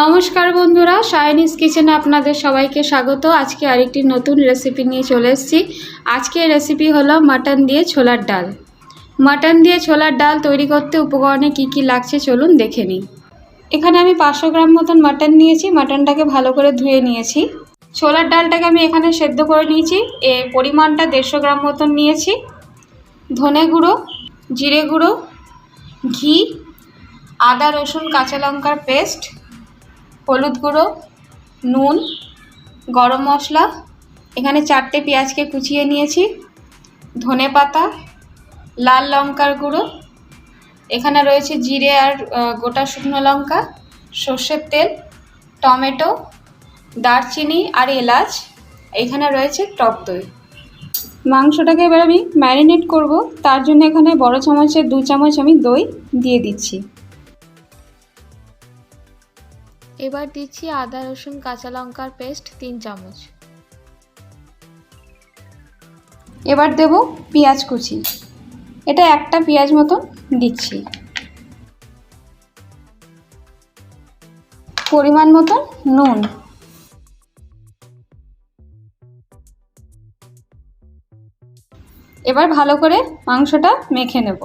নমস্কার বন্ধুরা সায়নিস কিচেনে আপনাদের সবাইকে স্বাগত। আজকে আরেকটি নতুন রেসিপি নিয়ে চলে এসেছি। আজকের রেসিপি হলো মাটন দিয়ে ছোলার ডাল। মাটন দিয়ে ছোলার ডাল তৈরি করতে উপকরণে কি কি লাগছে চলুন দেখে নিই। এখানে আমি পাঁচশো গ্রাম মতন মাটন নিয়েছি মাটনটাকে ভালো করে ধুয়ে নিয়েছি। ছোলার ডালটাকে আমি এখানে সেদ্ধ করে নিয়েছি এ পরিমাণটা দেড়শো গ্রাম মতন নিয়েছি। ধনে গুঁড়ো, জিরে গুঁড়ো, ঘি, আদা, রসুন, কাঁচা লঙ্কার পেস্ট হলুদ গুঁড়ো, নুন, গরম মশলা, এখানে চারটে পেঁয়াজকে কুচিয়ে নিয়েছি, ধনে পাতা, লাল লঙ্কার গুঁড়ো, এখানে রয়েছে জিরে আর গোটা শুকনো লঙ্কা, সর্ষের তেল, টমেটো, দারচিনি আর এলাচ, এখানে রয়েছে টক দই। মাংসটাকে এবার আমি ম্যারিনেট করব, তার জন্য এখানে বড় চামচে দু চামচ আমি দই দিয়ে দিচ্ছি। এবার দিচ্ছি আদা, রসুন, কাঁচা লঙ্কার পেস্ট, তিন চামচ। এবার দেব পেঁয়াজ কুচি। এটা একটা পেঁয়াজ মতন দিচ্ছি। পরিমাণ মতন নুন। এবার ভালো করে মাংসটা মেখে নেব।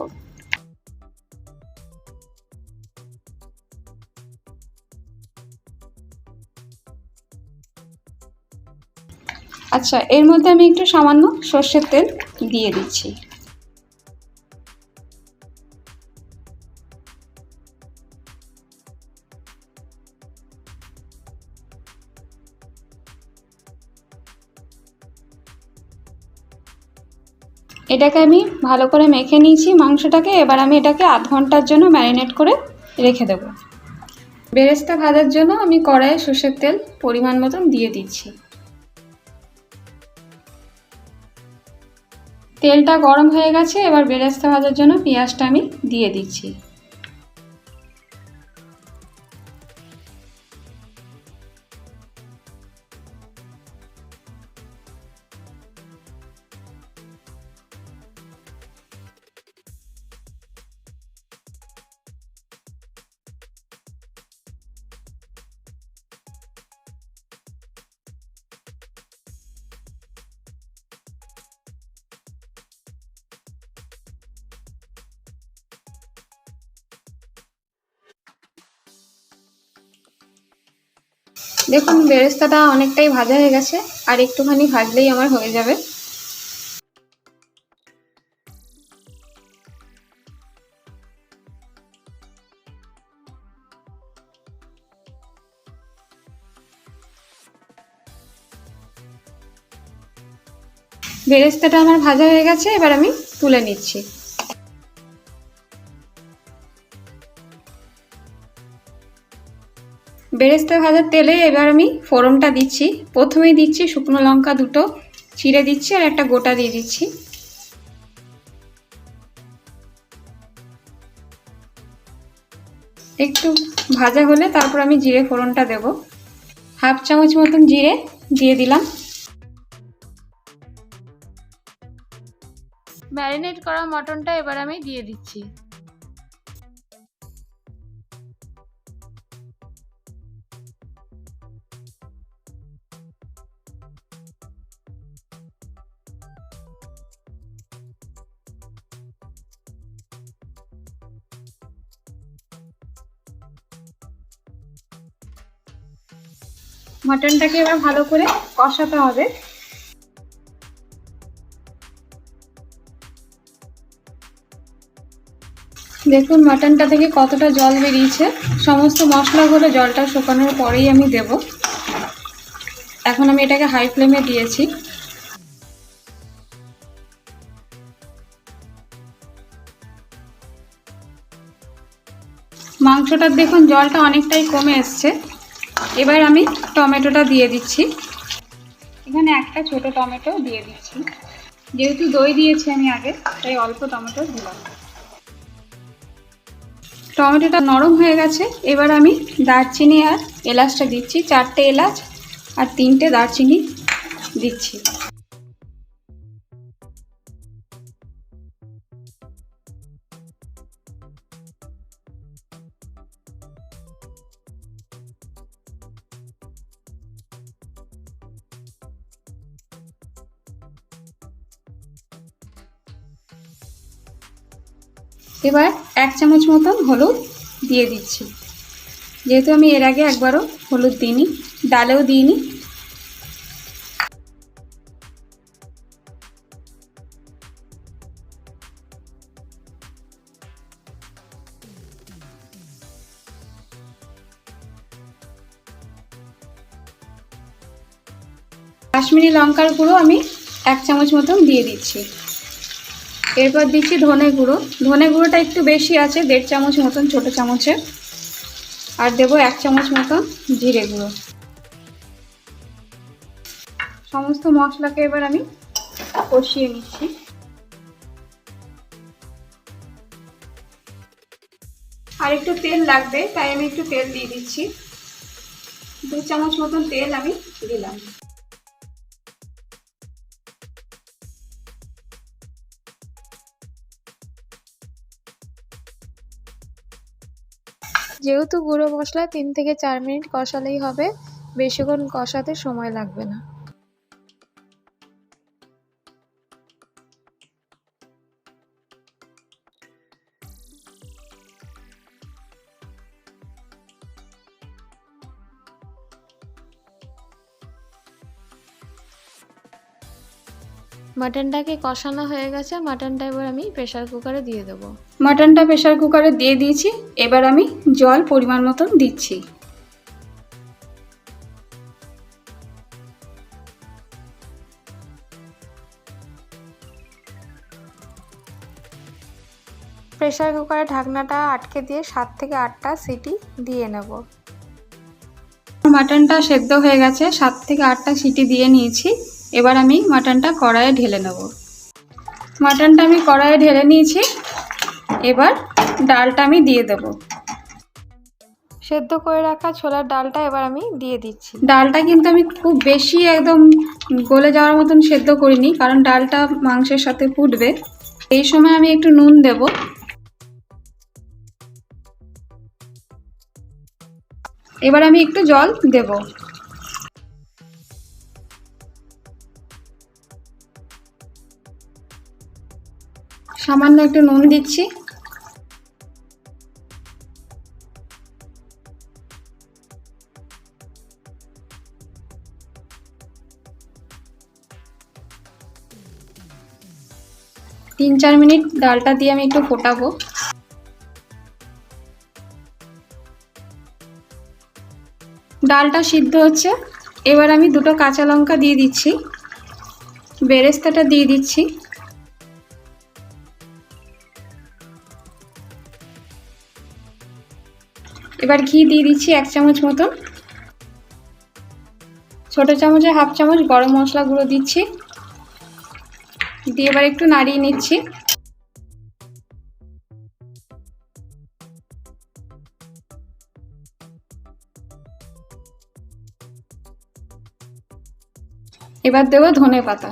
আচ্ছা এর মধ্যে আমি একটু সামান্য সর্ষের তেল দিয়ে দিচ্ছি। এটাকে আমি ভালো করে মেখে নিয়েছি মাংসটাকে, এবার আমি এটাকে আধ ঘণ্টার জন্য ম্যারিনেট করে রেখে দেবো। বেরেস্তা ভাজার জন্য আমি কড়াইয়ে সর্ষের তেল পরিমাণ মতন দিয়ে দিচ্ছি। তেলটা গরম হয়ে গেছে এবার বেরেস্তা ভাজার জন্য পেঁয়াজটা আমি দিয়ে দিচ্ছি। দেখুন, বেরেস্তাটা অনেকটাই ভাজা হয়ে গেছে, আর একটুখানি ভাজলেই আমার হয়ে যাবে। বেরেস্তাটা আমার ভাজা হয়ে গেছে, এবার আমি তুলে নিচ্ছি। বেরেস্তা ভাজার তেলে এবার আমি ফোড়নটা দিচ্ছি। প্রথমেই দিচ্ছি শুকনো লঙ্কা দুটো, চিড়ে দিচ্ছি আর একটা গোটা দিয়ে দিচ্ছি। একটু ভাজা হলে তারপর আমি জিরে ফোড়নটা দেব। হাফ চামচ মতন জিরে দিয়ে দিলাম। ম্যারিনেট করা মটনটা এবার আমি দিয়ে দিচ্ছি। মাটনটাকে এবার ভালো করে কষাতে হবে। দেখুন মাটনটা থেকে কতটা জল বেরিয়েছে। সমস্ত মশলাগুলো জলটা শুকানোর পরেই আমি দেব। এখন আমি এটাকে হাই ফ্লেমে দিয়েছি। মাংসটার দেখুন জলটা অনেকটাই কমে এসছে। এবার আমি টমেটোটা দিয়ে দিচ্ছি। এখানে একটা ছোট টমেটো দিয়ে দিচ্ছি। যেহেতু দই দিয়েছি আমি আগে, তাই অল্প টমেটো দিলাম। টমেটোটা নরম হয়ে গেছে। এবার আমি দারচিনি আর এলাচটা দিচ্ছি। চারটে এলাচ আর তিনটে দারচিনি দিচ্ছি। এবার এক চামচ মতন হলুদ দিয়ে দিচ্ছি। যেহেতু আমি এর আগে একবারও হলুদ দিইনি, ডালেও দিইনি। কাশ্মীরি লঙ্কার গুঁড়ো আমি এক চামচ মতন দিয়ে দিচ্ছি। এরপর দিচ্ছি ধনে গুঁড়ো। ধনে গুঁড়োটা একটু বেশি আছে, দেড় চামচ মতন, ছোটো চামচে। আর দেবো এক চামচ মতন জিরে গুঁড়ো। সমস্ত মশলাকে এবার আমি কষিয়ে নিচ্ছি। আর একটু তেল লাগবে, তাই আমি একটু তেল দিয়ে দিচ্ছি। দু চামচ মতন তেল আমি দিলাম। যেহেতু গুঁড়ো মশলা তিন থেকে চার মিনিট কষালেই হবে বেশিক্ষণ কষাতে সময় লাগবে না। মাটনটাকে কষানো হয়ে গেছে মাটনটা এবার আমি প্রেসার কুকারে দিয়ে দেবো। মাটনটা প্রেশার কুকারে দিয়ে দিয়েছি এবার আমি জল পরিমাণ মতন দিচ্ছি। প্রেসার কুকারে ঢাকনাটা আটকে দিয়ে সাত থেকে আটটা সিটি দিয়ে নেব। মাটনটা সেদ্ধ হয়ে গেছে সাত থেকে আটটা সিটি দিয়ে নিয়েছি। এবার আমি মাটনটা কড়াইয়ে ঢেলে নেব। মাটনটা আমি কড়াইয়ে ঢেলে নিয়েছি। এবার ডালটা আমি দিয়ে দেব। সেদ্ধ করে রাখা ছোলার ডালটা এবার আমি দিয়ে দিচ্ছি। ডালটা কিন্তু আমি খুব বেশি একদম গলে যাওয়ার মতন সেদ্ধ করিনি কারণ ডালটা মাংসের সাথে ফুটবে। এই সময় আমি একটু নুন দেব। এবার আমি একটু জল দেব। সামান্য একটু নুন দিচ্ছি। তিন চার মিনিট ডালটা দিয়ে আমি একটু ফোটাবো। ডালটা সিদ্ধ হচ্ছে। এবার আমি দুটো কাঁচা লঙ্কা দিয়ে দিচ্ছি। বেরেস্তাটা দিয়ে দিচ্ছি। এবার ঘি দিয়ে দিচ্ছি এক চামচ মতন ছোট চামচে হাফ চামচ গরম মশলা গুঁড়ো দিচ্ছি। দিয়ে এবার একটু নাড়িয়ে নিচ্ছি। এবার দেবো ধনে পাতা।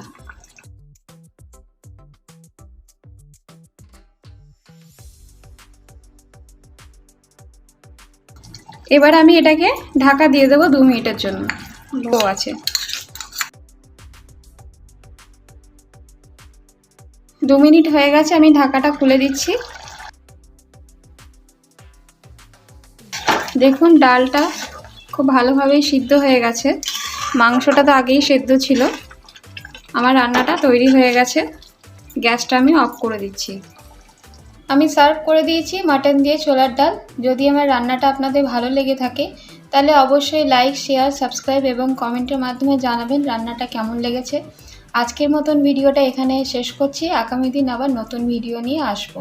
এবার আমি এটাকে ঢাকা দিয়ে দেবো দু মিনিটের জন্য। লো আছে। দু মিনিট হয়ে গেছে, আমি ঢাকাটা খুলে দিচ্ছি। দেখুন, ডালটা খুব ভালোভাবেই সিদ্ধ হয়ে গেছে। মাংসটা তো আগেই সেদ্ধ ছিল। আমার রান্নাটা তৈরি হয়ে গেছে। গ্যাসটা আমি অফ করে দিচ্ছি। আমি সার্ভ করে দিয়েছি মাটন দিয়ে ছোলার ডাল। যদি আমার রান্নাটা আপনাদের ভালো লেগে থাকে, তাহলে অবশ্যই লাইক শেয়ার সাবস্ক্রাইব এবং কমেন্টের মাধ্যমে জানাবেন রান্নাটা কেমন লেগেছে। আজকের মতন ভিডিওটা এখানে শেষ করছি। আগামী দিন আবার নতুন ভিডিও নিয়ে আসব।